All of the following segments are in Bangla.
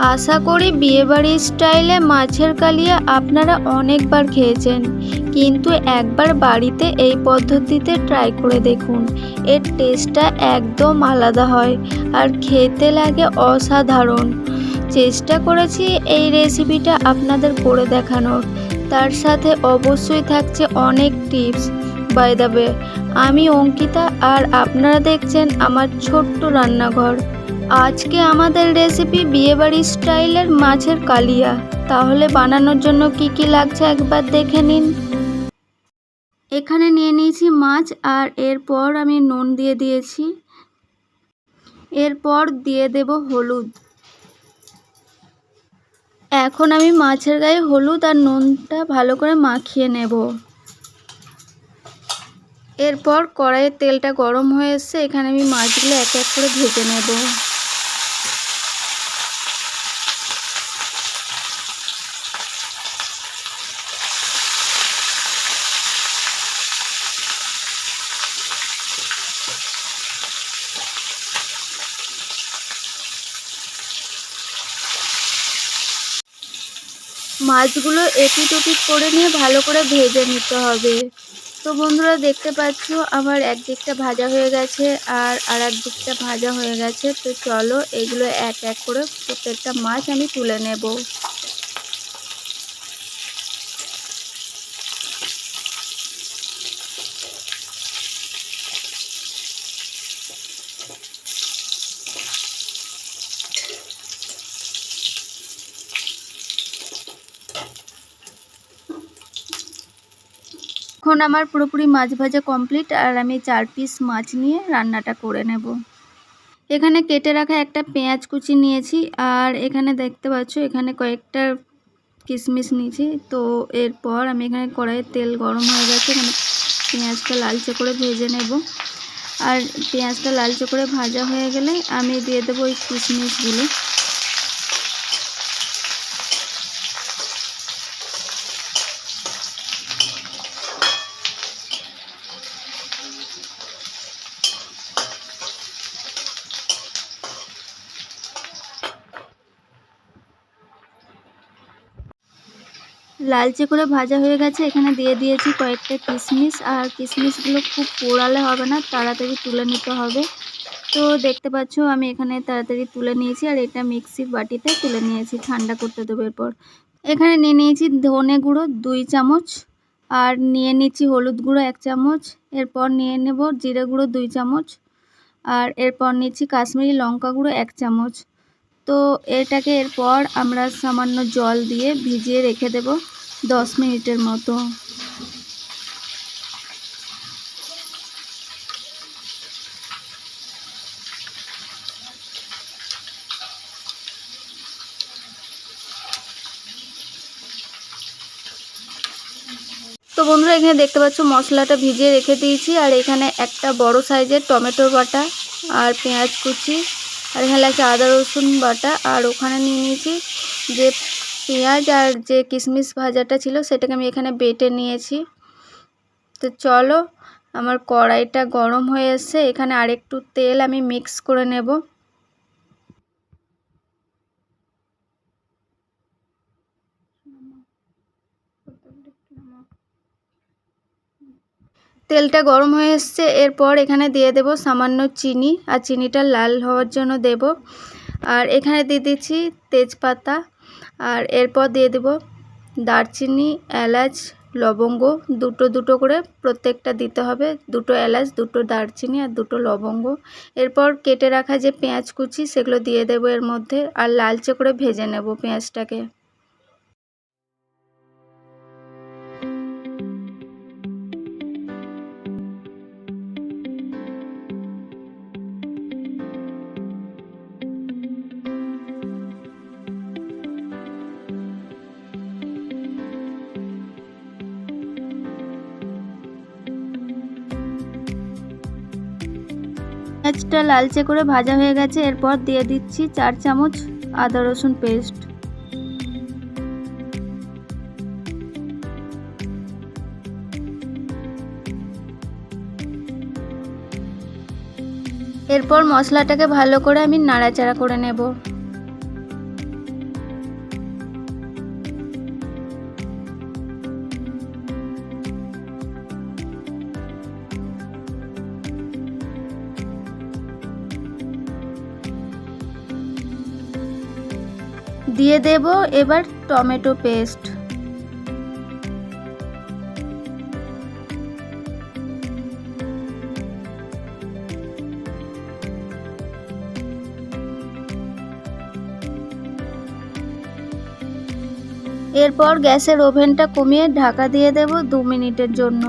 আশা করি বিয়েবাড়ির স্টাইলে মাছের কালিয়া আপনারা অনেকবার খেয়েছেন। কিন্তু একবার বাড়িতে এই পদ্ধতিতে ট্রাই করে দেখুন। এর টেস্টটা একদম আলাদা হয় আর খেতে লাগে অসাধারণ। চেষ্টা করেছি এই রেসিপিটা আপনাদের করে দেখানোর। তার সাথে অবশ্যই থাকছে অনেক টিপস বাই দ্য আমি অঙ্কিতা আর আপনারা দেখছেন আমার ছোট্ট রান্নাঘর। আজকে আমাদের রেসিপি বিয়েবাড়ির স্টাইলের মাছের কালিয়া। তাহলে বানানোর জন্য কি কি লাগছে একবার দেখে নিন। এখানে নিয়ে নিয়েছি মাছ আর এরপর আমি নুন দিয়ে দিয়েছি। এরপর দিয়ে দেব হলুদ। এখন আমি মাছের গায়ে হলুদ আর নুনটা ভালো করে মাখিয়ে নেব। এরপর কড়াইয়ের তেলটা গরম হয়ে এসছে, এখানে আমি মাছগুলো এক এক করে ভেজে নেব। মাছগুলো এপিট ওপিট করে নিয়ে ভালো করে ভেজে নিতে হবে। তো বন্ধুরা, দেখতে পাচ্ছ আমার একদিকটা ভাজা হয়ে গেছে আর আর এক দিকটা ভাজা হয়ে গেছে। তো চলো এগুলো এক এক করে প্রত্যেকটা মাছ আমি তুলে নেব। এখন আমার পুরোপুরি মাছ ভাজা কমপ্লিট আর আমি চার পিস মাছ নিয়ে রান্নাটা করে নেব। এখানে কেটে রাখা একটা পেঁয়াজ কুচি নিয়েছি আর এখানে দেখতে পাচ্ছ এখানে কয়েকটা কিশমিশ নিয়েছি। তো এরপর আমি এখানে কড়াইয়ের তেল গরম হয়ে গেছে, এখানে পেঁয়াজটা লালচে করে ভেজে নেব। আর পেঁয়াজটা লালচে করে ভাজা হয়ে গেলে আমি দিয়ে দেবো ওই কিশমিশগুলো। লালচে করে ভাজা হয়ে গেছে। এখানে দিয়ে দিয়েছি কয়েকটা কিশমিশ। আর কিশমিশগুলো খুব পোড়ালে হবে না, তাড়াতাড়ি তুলে নিতে হবে। তো দেখতে পাচ্ছ, আমি এখানে তাড়াতাড়ি তুলে নিয়েছি আর এটা মিক্সির বাটিতে তুলে নিয়েছি, ঠান্ডা করতে দেবো এরপর। এখানে নিয়ে নিয়েছি ধনে গুঁড়ো দুই চামচ আর নিয়ে নিচ্ছি হলুদ গুঁড়ো এক চামচ। এরপর নিয়ে নেব জিরে গুঁড়ো দুই চামচ। আর এরপর নিচ্ছি কাশ্মীরি লঙ্কা গুঁড়ো এক চামচ। তো এটাকে এরপর আমরা সামান্য জল দিয়ে ভিজিয়ে রেখে দেব দশ মিনিটের মতো। তো বন্ধুরা, এখানে দেখতে পাচ্ছ মশলাটা ভিজিয়ে রেখে দিয়েছি, আর এখানে একটা বড় সাইজের টমেটোর বাটা আর পেঁয়াজ কুচি। আর এখানে লাগছে আদা, রসুন বাটা, আর ওখানে নিয়ে নিয়েছি যে পেঁয়াজ আর যে কিশমিশ ভাজাটা ছিল সেটাকে আমি এখানে বেটে নিয়েছি। তো চলো, আমার কড়াইটা গরম হয়ে এসছে, এখানে আরেকটু তেল আমি মিক্স করে নেব। তেলটা গরম হয়ে এসছে, এরপর এখানে দিয়ে দেব সামান্য চিনি, আর চিনিটা লাল হওয়ার জন্য দেব। আর এখানে দিয়ে দিচ্ছি তেজপাতা, আর এরপর দিয়ে দেব দারচিনি, এলাচ, লবঙ্গ, দুটো দুটো করে প্রত্যেকটা দিতে হবে। দুটো এলাচ, দুটো দারচিনি, আর দুটো লবঙ্গ। এরপর কেটে রাখা যে পেঁয়াজ কুচি, সেগুলো দিয়ে দেবো এর মধ্যে, আর লালচে করে ভেজে নেব পেঁয়াজটাকে। পেঁয়াজটা লালচে করে ভাজা হয়ে গেছে, এরপর দিয়ে দিচ্ছি চার চামচ আদা রসুন পেস্ট। এরপর মশলাটাকে ভালো করে আমি নাড়াচাড়া করে নেব। দিয়ে দেব এবার টমেটো পেস্ট। এরপর গ্যাসের ওভেনটা কমিয়ে ঢাকা দিয়ে দেব দু মিনিটের জন্য।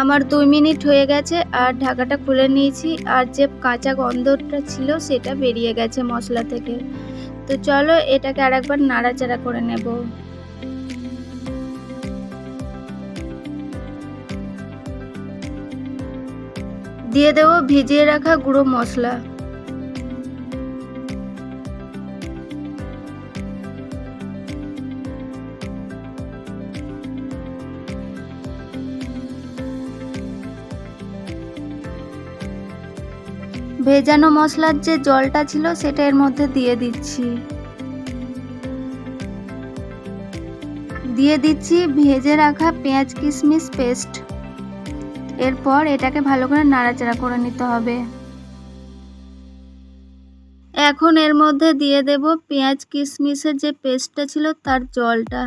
আমার দুই মিনিট হয়ে গেছে আর ঢাকাটা খুলে নিয়েছি আর যে কাঁচা গন্ধটা ছিল সেটা বেরিয়ে গেছে মশলা থেকে। তো চলো এটাকে আর একবার নাড়াচাড়া করে নেব। দিয়ে দেবো ভিজিয়ে রাখা গুঁড়ো মশলা। ভেজানো মশলার যে জলটা ছিল সেটা এর মধ্যে দিয়ে দিচ্ছি। দিয়ে দিচ্ছি ভেজে রাখা পেঁয়াজ কিশমিশ পেস্ট। এরপর এটাকে ভালো করে নাড়াচাড়া করে নিতে হবে। এখন এর মধ্যে দিয়ে দেব পেঁয়াজ কিশমিশের যে পেস্টটা ছিল তার জলটা।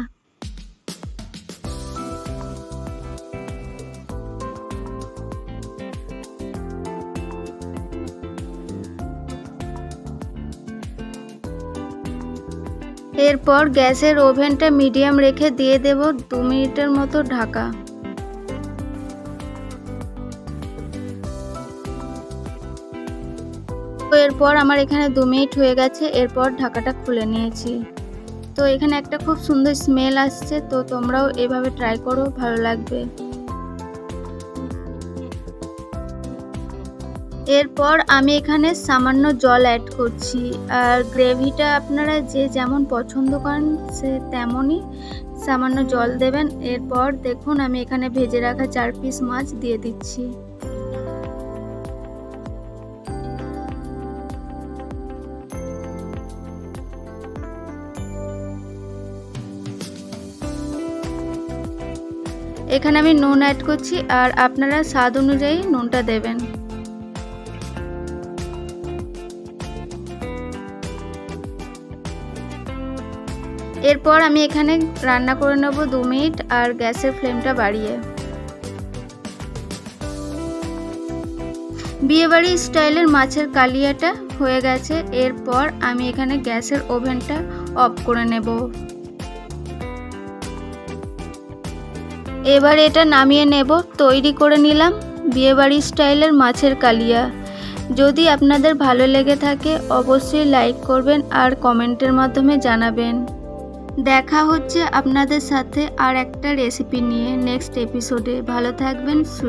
এরপর গ্যাসের ওভেনটা মিডিয়াম রেখে দিয়ে দেব দু মিনিটের মতো ঢাকা। তো এরপর আমার এখানে দু মিনিট হয়ে গেছে, এরপর ঢাকাটা খুলে নিয়েছি। তো এখানে একটা খুব সুন্দর স্মেল আসছে, তো তোমরাও এভাবে ট্রাই করো, ভালো লাগবে। এরপর আমি এখানে সামান্য জল অ্যাড করছি। আর গ্রেভিটা আপনারা যে যেমন পছন্দ করেন সে তেমনই সামান্য জল দেবেন। এরপর দেখুন আমি এখানে ভেজে রাখা চার পিস মাছ দিয়ে দিচ্ছি। এখানে আমি নুন অ্যাড করছি আর আপনারা স্বাদ অনুযায়ী নুনটা দেবেন। এরপর আমি এখানে রান্না করে নেব দু মিনিট আর গ্যাসের ফ্লেমটা বাড়িয়ে। বিয়েবাড়ি স্টাইলের মাছের কালিয়াটা হয়ে গেছে, এরপর আমি এখানে গ্যাসের ওভেনটা অফ করে নেব। এবার এটা নামিয়ে নেব, তৈরি করে নিলাম বিয়েবাড়ি স্টাইলের মাছের কালিয়া। যদি আপনাদের ভালো লেগে থাকে, অবশ্যই লাইক করবেন আর কমেন্টের মাধ্যমে জানাবেন। দেখা হচ্ছে আপনাদের সাথে আর একটা রেসিপি নিয়ে নেক্সট এপিসোডে ভালো থাকবেন সুস্থ